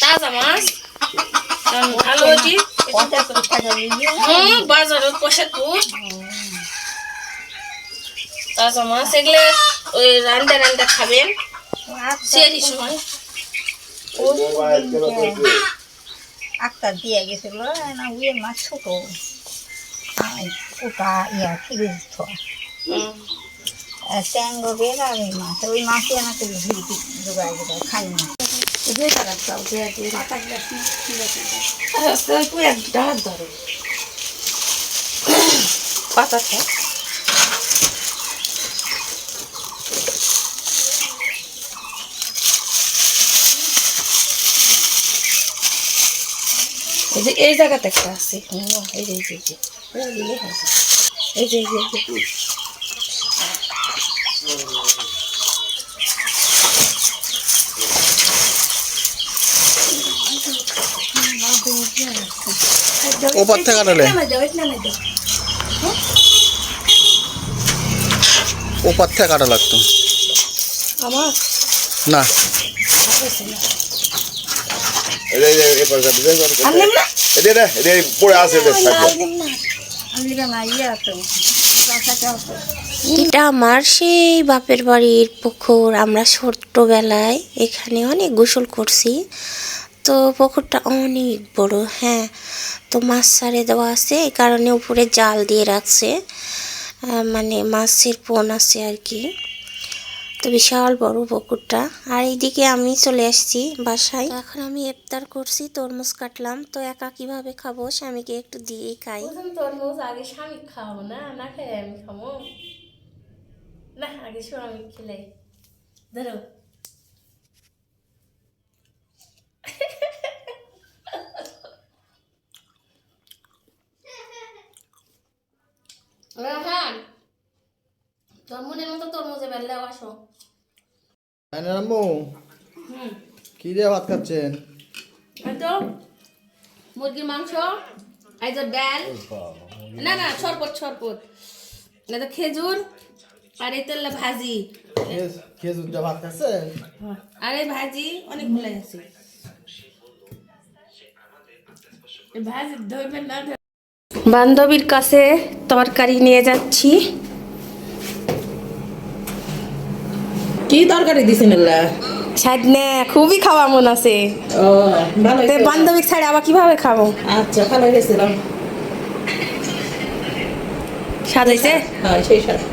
তাজা মাছ ভালো হয়েছি হুম বাজারত তাজা মাছ এগুলো ওই রান্না রান্না খাবেন সেই আক্তার দিয়ে গেছিল, না উয়ে মাছ ছোট। ওটা ইয়া ফিরে দিত হুম। ট্যাঙ্গ বের আর ওই মাছ ওই মাছই আমাকে ভিড়ি জোগাড় জোগাড় খাই পাতা খায় এই যে এই জায়গাতে একটা আছে। এই যে এই যে এই যে। এই যে এই যে এই যে। ওপার থেকে আনালে। ওপার থেকে কাটা লাগতো। আমার? না। পড়ে আছে। এটা আমার সেই বাপের বাড়ির পুকুর। আমরা ছোট্টবেলায় এখানে অনেক গোসল করছি। তো পুকুরটা অনেক বড় হ্যাঁ। তো মাছ ছাড়ে দেওয়া আছে এই কারণে উপরে জাল দিয়ে রাখছে। আহ, মানে মাছের পোন আছে আর কি। তো বিশাল বড় পুকুরটা। আর এইদিকে আমি চলে আসছি বাসায়। এখন আমি ইফতার করছি তরমুজ কাটলাম। তো একা কীভাবে খাব স্বামীকে একটু দিয়ে খাই। প্রথম তরমুজ আগে স্বামী খাব না? না খাই আমি খাব? না আগে স্বামী খেলে। ধরো। তরমুজের মতো তরমুজে বেললেও আসো। আম্মু কি দিয়ে ভাত খাচ্ছেন? তো মুরগির মাংস এই না না শরবত শরবত। না তো খেজুর আর এই তেলে ভাজি। খেজুর দিয়ে ভাত খাচ্ছেন? আর এই ভাজি ধরবেন না বান্ধবীর কাছে তরকারি নিয়ে যাচ্ছি। কি তরকারি দিছেন সাইড নে খুবই খাওয়া মন আছে। ও ভালো তে বান্ধবী ছাইড আবার কীভাবে খাব? আচ্ছা ভালো গেছিলাম সাজাইছে? হ্যাঁ সেই সাথে